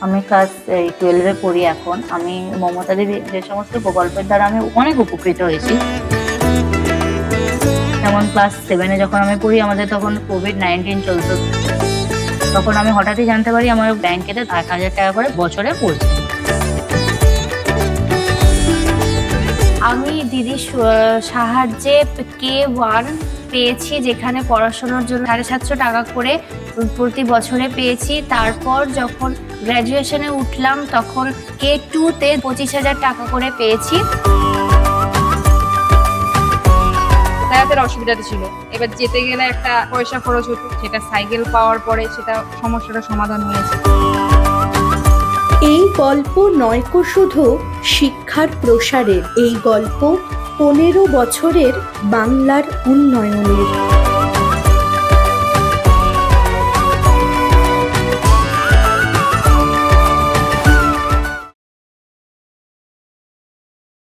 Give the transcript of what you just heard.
আমি ক্লাস এই টুয়েলভে পড়ি এখন। আমি মমতা দেবী যে সমস্ত প্রকল্পের দ্বারা আমি অনেক উপকৃত হয়েছি। যেমন ক্লাস সেভেনে যখন আমি পড়ি, আমাদের তখন কোভিড নাইন্টিন চলত। তখন আমি হঠাৎই জানতে পারি, আমার ব্যাংকেতে এক হাজার টাকা করে বছরে পড়ছে। আমি দিদির সাহায্যে কে ওয়ান পেয়েছি যেখানে পড়াশোনার জন্য সাড়ে সাতশো টাকা করে প্রতি বছরে পেয়েছি। তারপর যখন গ্র্যাজুয়েশনে উঠলাম, তখন কে টুতে পঁচিশ হাজার টাকা করে পেয়েছি। যাতায়াতের অসুবিধাটা ছিল। এবার যেতে গেলে একটা পয়সা খরচ হতো, সেটা সাইকেল পাওয়ার পরে সেটা সমস্যাটা সমাধান হয়েছে। গল্প নয়কো শুধু শিক্ষার প্রসারের এই গল্প পনেরো বছরের বাংলার উন্নয়নের।